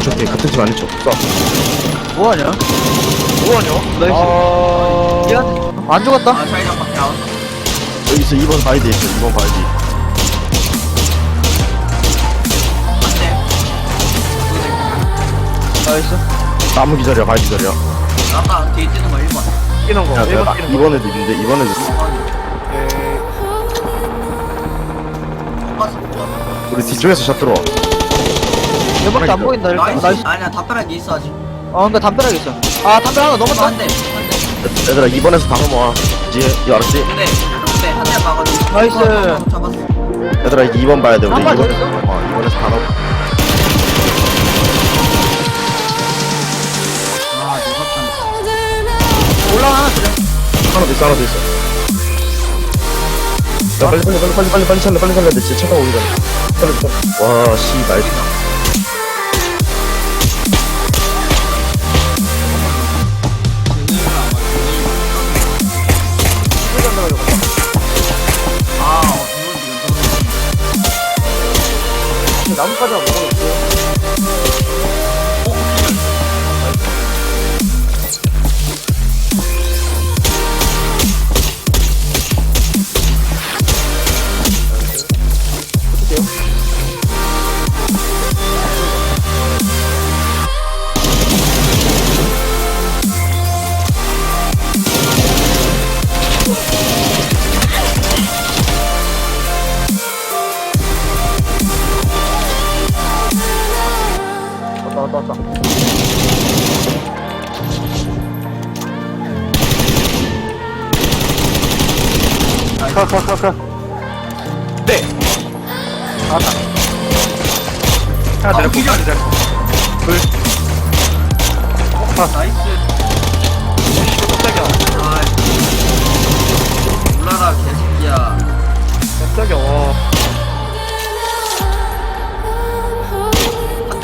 좋게 같은 팀 쏴. 뭐하냐? 뭐하냐? 나이스. 아... 미안. 안 죽었다. 아 자기장 밖에 아웃 여기 있어 2번 바이디 있어 2번 바이디 안돼 나이스. 나무 기절이야 바이디 기절이야 아까 뒤에 뛰는 거 1번 뛰는 거. 야, 내가 뛰는 거. 2번 애도 있는데 2번 애도 있어. 못 봤어 못 봤어 우리 뒤쪽에서 샷 들어와 얘밖에 안 보인다. 일단. 나이스 나이스. 아니야 담벼락이 있어 아직 어, 그니까 담벼락 있어. 아, 담벼락 하나 넘었다. 한대 한대 얘들아 2번에서 다 넘어와 이제 이거 알았지? 근데 근데 한대 막아줘 나이스. 잡았어, 얘들아 이제 2번 봐야 돼 우리 한발더 2번 있어? 어 2번에서 다 넘어 아 무섭다 올라가 하나 그래. 하나 더 있어 하나 더 있어 야 빨리 빨리 빨리 빨리 빨리 빨리 살려 빨리 살려야 돼 진짜 차가 오기 전에 빨리 빨리 와 씨발 가, 가, 가, 가. 네. 나왔다. 하나 아, 기절. 하나 내렸고. 둘. 나이스 깜짝이야. 아 몰라라 개새끼야 깜짝이야, 와.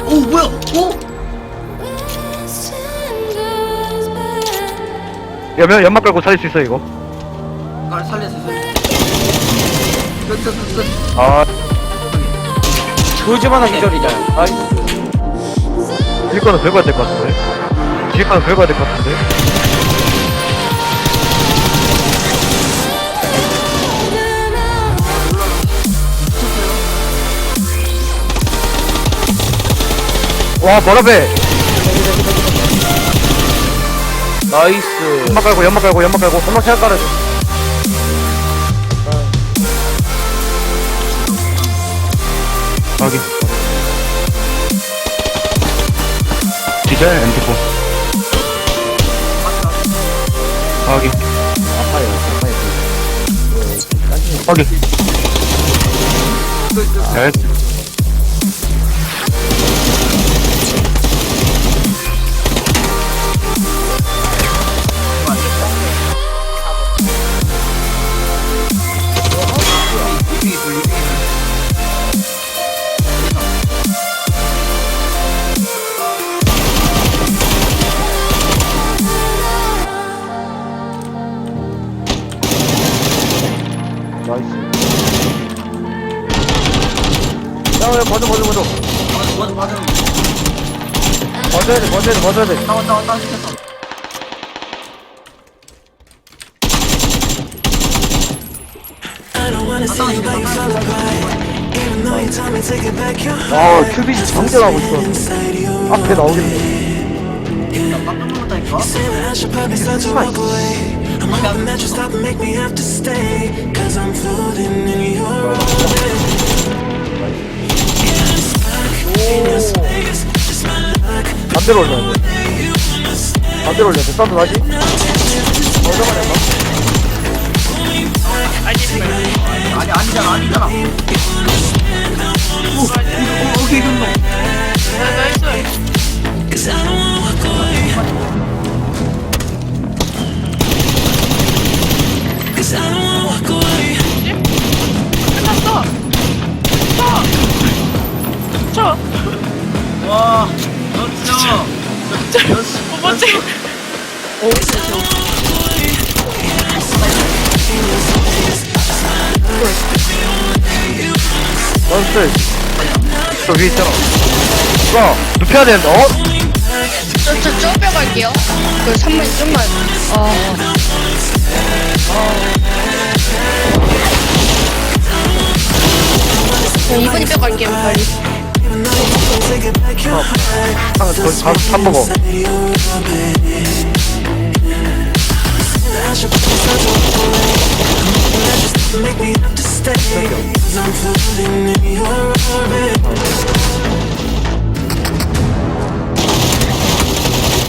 오 뭐야 오 연, 연막 깔고 살릴 수 있어, 이거. 아, 살렸어 살렸어 끝끝끝끝 아, 조지 하나 기절이다. 나이스. 뒤에 거는 들고 가야 될것 같은데. 뒤에 거는 들고 가야 될것 같은데. 와, 뭐라배! 나이스. 연막 깔고, 연막 깔고, 연막 깔고. 연막 잘 깔아줘. 여기. 디젤 엠피포. 여기. 아파요, 아파요. 여기. 잘했어. 나이스. 야, 먼저. 돌 먼저 맞아 먼저 해야 돼, 해야 돼, 해야 돼. 왔다 왔다 왔다 시켰어 아, 큐비지 장전하고 있어. 앞에 나오겠네. 깜짝 놀랐다니까 반대로 올려야 돼. 반대로 올려야 돼. 싼도 다시. 먼저 가냐, 아니 아니잖아 아니잖아 와, 너 진짜, 진짜, 못 봤지? 나이스. 저 위에 있잖아. 누가 눕혀야 되는데 어? 저, 저, 저 빼갈게요. 그 3번 좀만. 어. 저 2번이 빼갈게요, 빨리. 상 거기 가서 밥 먹어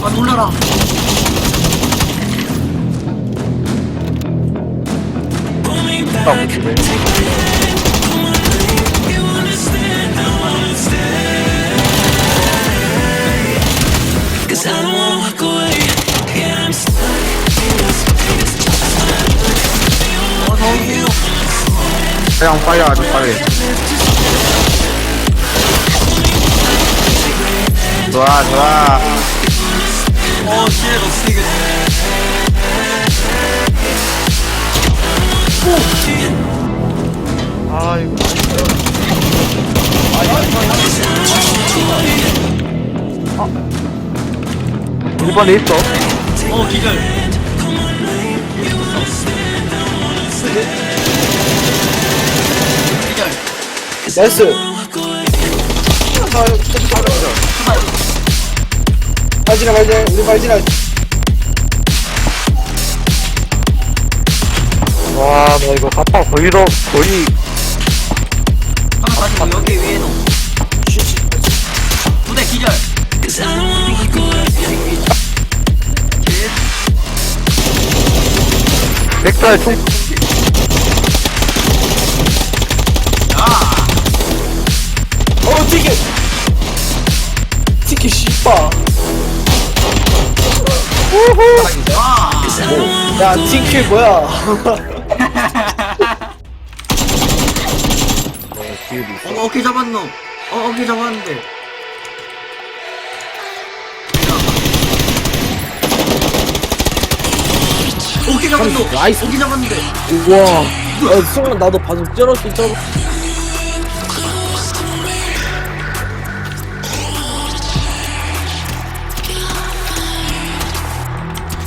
아 놀라라. 딱 그냥 빨리 아주 빨리. 좋아 좋아. 어 씨에 너 쓰게 아 이고 일번에 있어. 어 기절. 기절. 나이스. 발진아 발진아 우리 발진아 와나 이거 가파 거의 더 거의 하나 가지고 여기 위에도 백달 총. 어 티켓. 티켓 씨빠 야 티켓 뭐야? 어 어깨 잡았노. 어 어깨 잡았는데 잡았노 나이스. 어깨 잡았는데 우와. 야 순간 나도 바둑 쩔었어 쩔어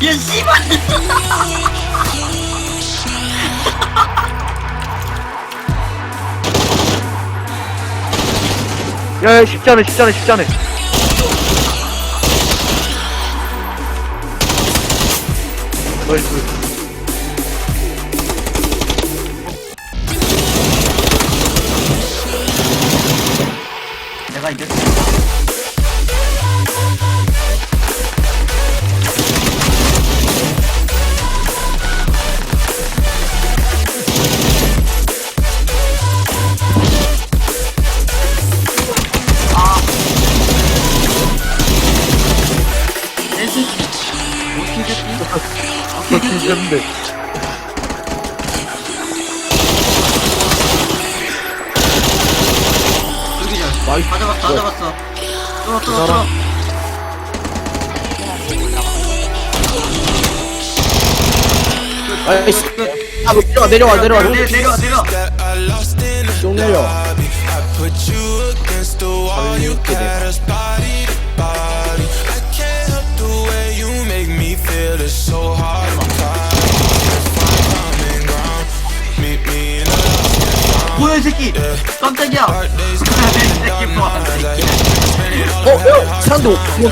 야 씨발. 야 야 쉽지 않아 쉽지 않아 쉽지 않아. 나이스 새끼 어떻게 됐지? 근데 잘다 잡았어 다 잡았어. 뚫어 뚫어 뚫어 끝아 내려와 내려와 내려와. 내, 내려와 내려와 쭉 내려. Put you against the wall, 새끼 깜짝이야. 새끼 봐 어? 야 사람도